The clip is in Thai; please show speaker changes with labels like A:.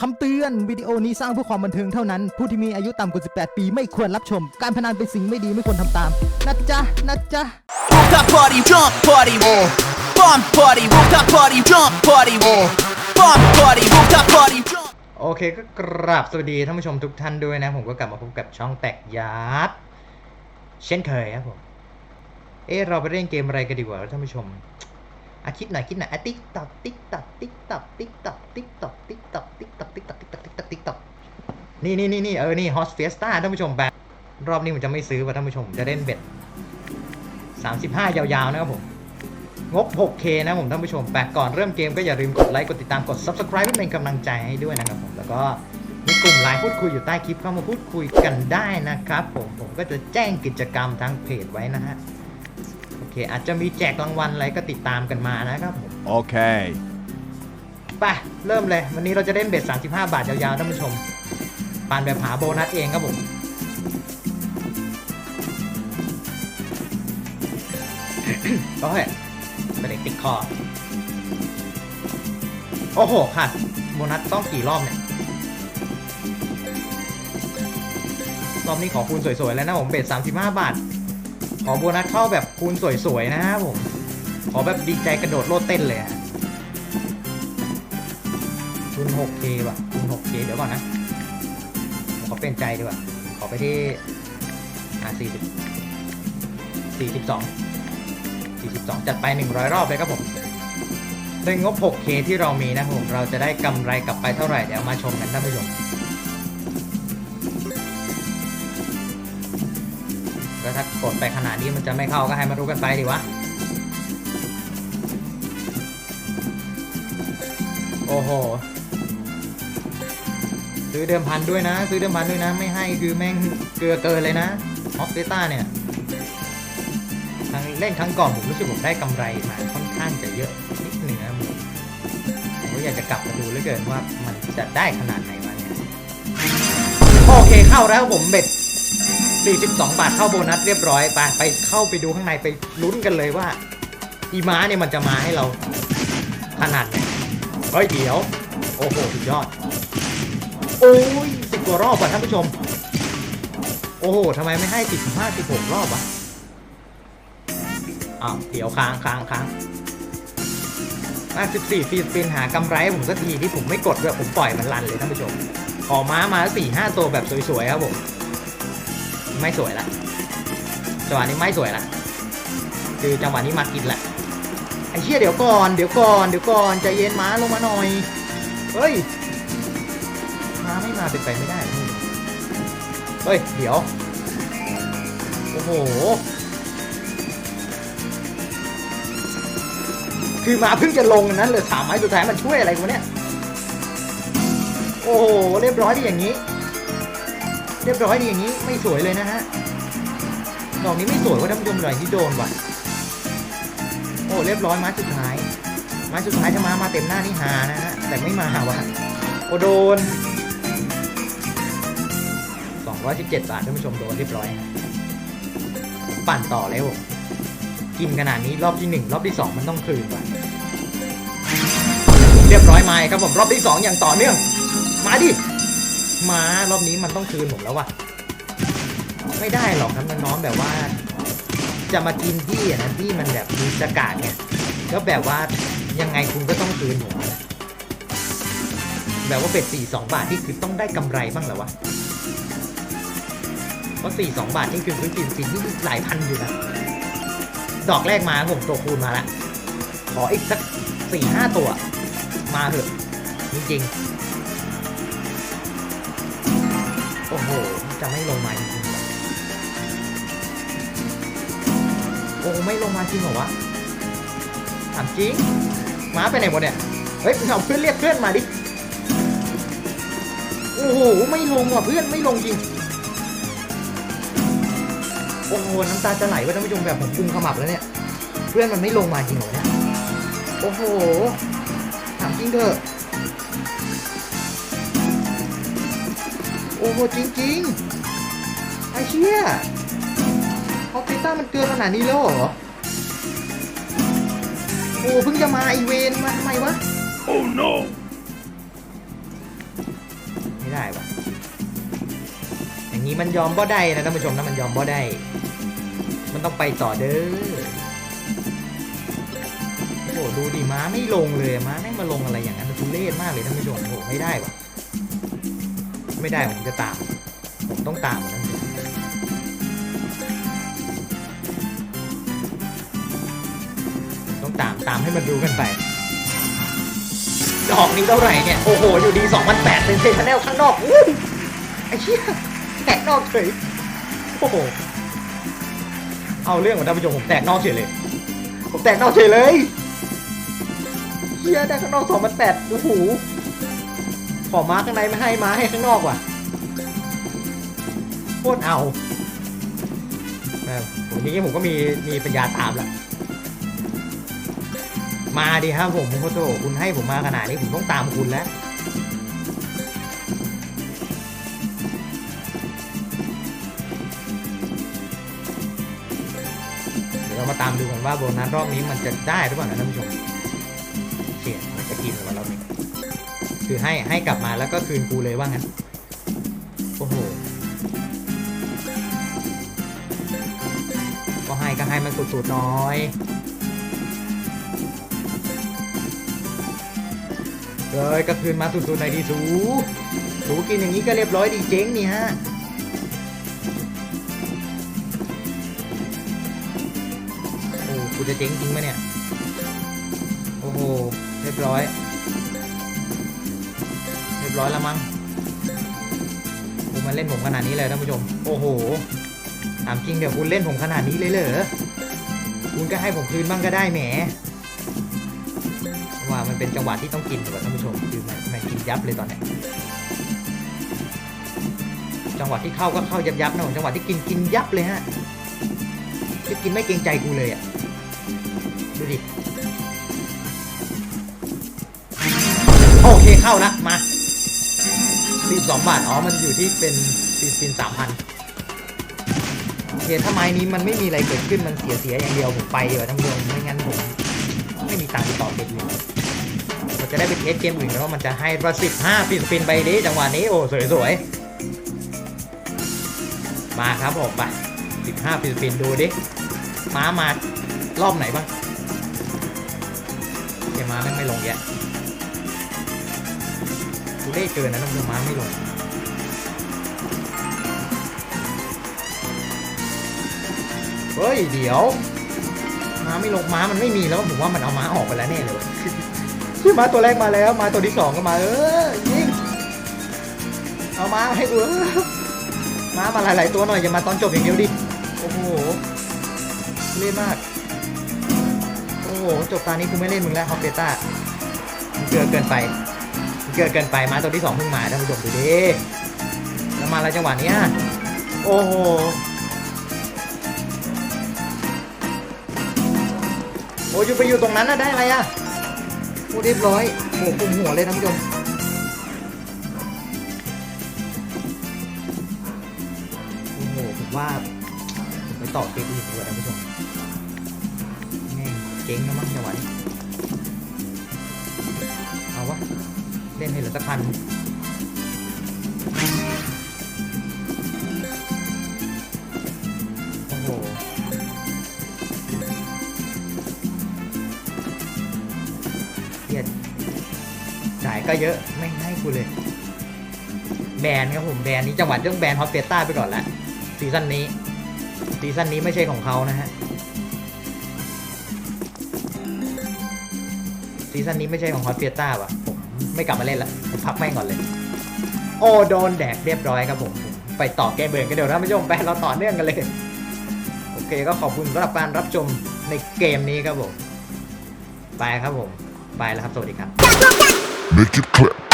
A: คำเตือนวิดีโอนี้สร้างเพื่อความบันเทิงเท่านั้น ผู้ที่มีอายุต่ำกว่า 18 ปีไม่ควรรับชม การพนันเป็นสิ่งไม่ดีไม่ควรทำตาม นะจ๊ะ นะจ๊ะ
B: Rooftop party, jump party, uh. Bomb party, rooftop party, jump party, uh. Bomb party, rooftop party, jump.
C: โอเคก็กราบสวัสดีท่านผู้ชมทุกท่านด้วยนะ ผมก็กลับมาพบกับช่องแตกยาร์ดเช่นเคยครับผม เอะเราไปเล่นเกมอะไรกันดีกว่าท่านผู้ชม อะคิดหน่อยคิดหน่อยติ๊กตอกติ๊กตอกติ๊กตอกติ๊กตอกติ๊กตอกติ๊กตอกติ๊กตอกติ๊กตอกติ๊กตอกติ๊กตอกติ๊กตอกนี่นี่นี่นี่เออนี่ฮอสเฟียสตาท่านผู้ชมแบบรอบนี้ผมจะไม่ซื้อว่ะท่านผู้ชมจะเล่นเบ็ด35 ยาวๆนะครับผมงบ 6K นะผมท่านผู้ชมแต่ก่อนเริ่มเกมก็อย่าลืมกดไลค์ กดติดตาม กด Subscribe เพื่อเป็นกำลังใจให้ด้วยนะครับผม แล้วก็มีกลุ่มไลน์พูดคุยอยู่ใต้คลิปเข้ามาพูดคุยกันได้นะครับผม ผมก็จะแจ้งกิจกรรมทางเพจไว้นะฮะ เค อาจจะมีแจกรางวัลอะไรก็ติดตามกันมานะครับผม
D: Okay.
C: ไปเริ่มเลย วันนี้เราจะเล่นเบ็ด35 บาทยาวๆท่านผู้ชมปานแบบหาโบนัสเองครับผมโอ้ยเป็นเด็กติดคอ โอ้โหค่ะ โบนัสต้องกี่รอบเนี่ย รอบนี้ขอคูณสวยๆ แล้วนะผมเบ็ด35 บาทข อโบนัสเข้าแบบคูณสวยๆนะครับผม ขอแบบดีใจกระโดดโลดเต้นเลยอะคูณ 6K ว่ะคูณ 6K เดี๋ยวก่อนนะผมขอเปลี่ยนใจดีกว่า ขอไปที่อ่า40 42 42 จัดไป 100 รอบเลยครับผมด้วยงบ 6K ที่เรามีนะผม เราจะได้กำไรกลับไปเท่าไหร่ เดี๋ยวมาชมกันท่านผู้ชม ก็ถ้ากดไปขนาดนี้มันจะไม่เข้าก็ให้มารู้กันไปดีวะ โอ้โห ซื้อเดิมพันด้วยนะ ซื้อเดิมพันด้วยนะ ไม่ให้คือแม่งเกลือเกินเลยนะออฟเตต้าเนี่ยครั้งเล่นครั้งก่อนผมรู้สึกผมได้กำไรมาค่อนข้างจะเยอะนิดหนึ่งนะผมผมก็อยากจะกลับมาดูเหลือเกินว่ามันจะได้ขนาดไหนวะเนี่ย โอเคเข้าแล้วผมเบ็ด 42 บาทเข้าโบนัสเรียบร้อยไปไปเข้าไปดูข้างในไปลุ้นกันเลยว่า อีม้าเนี่ยมันจะมาให้เราขนาดไหนเฮ้ยเดี๋ยว โอ้โหสุดยอด โอ้ยสิบกว่ารอบว่ะท่านผู้ชม โอ้โหทำไมไม่ให้สิบห้าสิบหกรอบวะอ้าวเดี๋ยวค้างค้างค้างอะสิบสี่ฟีสปินหากำไรผมสักทีที่ผมไม่กดด้วยผมปล่อยมันรันเลยท่านผู้ชม ขอม้ามาสี่ห้าตัวแบบสวยๆครับผม ไม่สวยละจังหวะนี้ไม่สวยละคือจังหวะนี้มากินแหละไอ้เชี่ยเดี๋ยวก่อนเดี๋ยวก่อนเดี๋ยวก่อนใจเย็นม้าลงมาหน่อยเฮ้ยม้าไม่มาเป็นไปไม่ได้เฮ้ยเดี๋ยวโอ้โหคือมาเพิ่งจะลงนั้นเลยสามไม้สุดท้ายมันช่วยอะไรกูเนี่ยโอ้โหเรียบร้อยดีอย่างนี้ รียบร้อยดีอย่างนี้ไม่สวยเลยนะฮะดอกนี้ไม่สวยว่าท่านผู้ชมหน่อยที่โดนว่ะโอ้เรียบร้อยไม้สุดท้ายไม้สุดท้ายจะมามาเต็มหน้านี่หานะฮะแต่ไม่มาว่ะโอโดน 217 บาทท่านผู้ชมโดนเรียบร้อยปั่นต่อแล้วกินขนาดนี้รอบที่หนึ่งรอบที่สองมันต้องคืนว่ะเรียบร้อยมาครับผมรอบที่สองอย่างต่อเนื่อง มาดิ มารอบนี้มันต้องคืนผมแล้วว่ะ ไม่ได้หรอกครับน้องๆแบบว่า จะมากินที่นะที่มันแบบมีสกาดเนี่ยก็แบบว่ายังไงคุณก็ต้องคืนผมนะแบบว่าเป็ดสี่สองบาทที่คือต้องได้กำไรบ้างเหรอวะเพราะสี่สองบาทนี่คือพื้นสินสินที่หลายพันอยู่นะดอกแรกมาผมตัวคูณมาละขออีกสักสี่ห้าตัว มาเถอะจริงๆ โอ้โห จะไม่ลงมาจริงๆเหรอโอ้ไม่ลงมาจริงเหรอวะถามจริงม้าไปไหนหมดเนี่ย เฮ้ยเอาเพื่อนเรียกเพื่อนมาดิ โอ้โห ไม่ลงว่ะเพื่อนไม่ลงจริง โอ้โห น้ำตาจะไหลว่าท่านผู้ชมแบบผมกุมขมับแล้วเนี่ย เพื่อนมันไม่ลงมาจริงเหรอเนี่ย โอ้โห ถามจริงเถอะ โอ้โหจริงๆไอเชี่ยฮอปปิต้ามันเกินขนาดนี้แล้วเหรอ โอ้เพิ่งจะมาไอเวนมาทำไมวะ
D: Oh no.
C: ได้ปะอย่างนี้มันยอมบ่ได้นะท่านผู้ชมนะมันยอมบ่ได้ มันต้องไปต่อเด้อโอ้โหดูดิม้าไม่ลงเลยม้าไม่งมาลงอะไรอย่างนั้นมันทุเรศมากเลยท่านผู้ชมโอ้โหไม่ได้ปะ ไม่ได้ผมจะตาม ผมต้องตามท่านผู้ชมต้องตามตามให้มันดูกันไป ดอกนี้เท่าไหร่เนี่ย โอ้โห อยู่ดี2008เป็นเซนแนลข้างนอกอู้ไอ้เหี้ยแตกนอกเฉยโอ้โห เอาเรื่องของท่านผู้ชมผมแตกนอกเฉยเลย ผมแตกนอกเฉยเลยเฮียได้ข้างนอก2008โอ้โห ขอมาข้างในไม่ให้มาให้ข้างนอกว่ะโคตรเอาผมนี้ผมก็มีมีปัญญาตามละมาดิครับผมโคโตคุณให้ผมมาขนาดนี้ผมต้องตามคุณแล้วเดี๋ยวเรามาตามดูกันว่าโบนัสรอบนี้มันจะได้หรือเปล่านะท่านผู้ชมเสียมันจะกินหรือเปล่ารอบนี้ คือให้ให้กลับมาแล้วก็คืนกูเลยว่างั้น โอ้โห ก็ให้ก็ให้มันสุดๆน้อยเลยก็คืนมาสุดๆในดีสูสูกินอย่างนี้ก็เรียบร้อยดีเจ๊งนี่ฮะโอ้กูจะเจ๊งจริงไหมเนี่ย โอ้โห เรียบร้อย ร้อยแล้วมั้งกูมาเล่นผมขนาดนี้เลยท่านผู้ชม โอ้โห ถามจริงเดี๋ยวคุณเล่นผมขนาดนี้เลยเหรอ คุณก็ให้ผมคืนบ้างก็ได้แหม ว่ามันเป็นจังหวะที่ต้องกินถูกไหมท่านผู้ชมคือมันมันกินยับเลยตอนนี้จังหวะที่เข้าก็เข้ายับยับนะผมจังหวะที่กินกินยับเลยฮะที่กินไม่เกรงใจกูเลยอะ ดูดิ โอเคเข้าละมา สิบสองบาท อ๋อ มันอยู่ที่เป็นซีซินสามพันโอเคถ้าไม้นี้มันไม่มีอะไรเกิดขึ้นมันเสียเสียอย่างเดียวผมไปดีกว่ท่านผู้ชมไม่งั้นผมไม่มีตังค์ต่อเกมอื่นมันจะได้ไปเทสเกมอื่นแล้วว่ามันจะให้ประสิบห้าฟิสปินไปดิจังหวะนี้โอ้สวยๆมาครับผมไปสิบห้าฟิสปินดูดิม้ามารอบไหนบ้างเกมมาไม่ไม่ลงแยะ กูได้เกินนะน้ำมันม้าไม่ลงเฮ้ย เดี๋ยว ม้าไม่ลงม้ามันไม่มีแล้วผมว่ามันเอาม้าออกไปแล้วแน่เลยที่ม้าตัวแรกมาแล้วมาตัวที่สองก็มาเออยิงเอาม้าให้กูเออมามาหลายๆตัวหน่อยอย่ามาตอนจบอย่างเดียวดิโอ้โหเล่นมากโอ้โหจบตานี้กูไม่เล่นมึงแล้วฮอปเปต้ามันเกินเกินไป เกินเกินไปมาตัวที่สองเพิ่งมาท่านผู้ชมดูดิแล้วมาแล้วจังหวะเนี้ยโอ้โหโอ้ยอยู่ไปอยู่ตรงนั้นนะได้อะไรอะโอ้เรียบร้อยโอ้คุมหัวเลยท่านผู้ชมโอ้โหผมว่าผมไปต่อเกมอื่นดีกว่าท่านผู้ชมแม่งเจ๊งแล้วมั้งจังหวะนี้ เล่นให้เหลือสักพันโอ้โหเครียดจ่ายก็เยอะไม่ให้กูเลย แบนครับผมแบนนี้จังหวัดต้องแบนฮอตเปต้าไปก่อนละซีซั่นนี้ซีซั่นนี้ไม่ใช่ของเขานะฮะซีซั่นนี้ไม่ใช่ของฮอตเปต้าว่ะ ไม่กลับมาเล่นละผมพักแม่งก่อนเลย โอ้โดนแดกเรียบร้อยครับผมไปต่อแก้เบิร์กันเดี๋ยวท่านผู้ชมไปเราต่อเนื่องกันเลย โอเคก็ขอบคุณสำหรับการรับชมในเกมนี้ครับผม ไปครับผม ไปแล้วครับ สวัสดีครับ
D: Make it clap.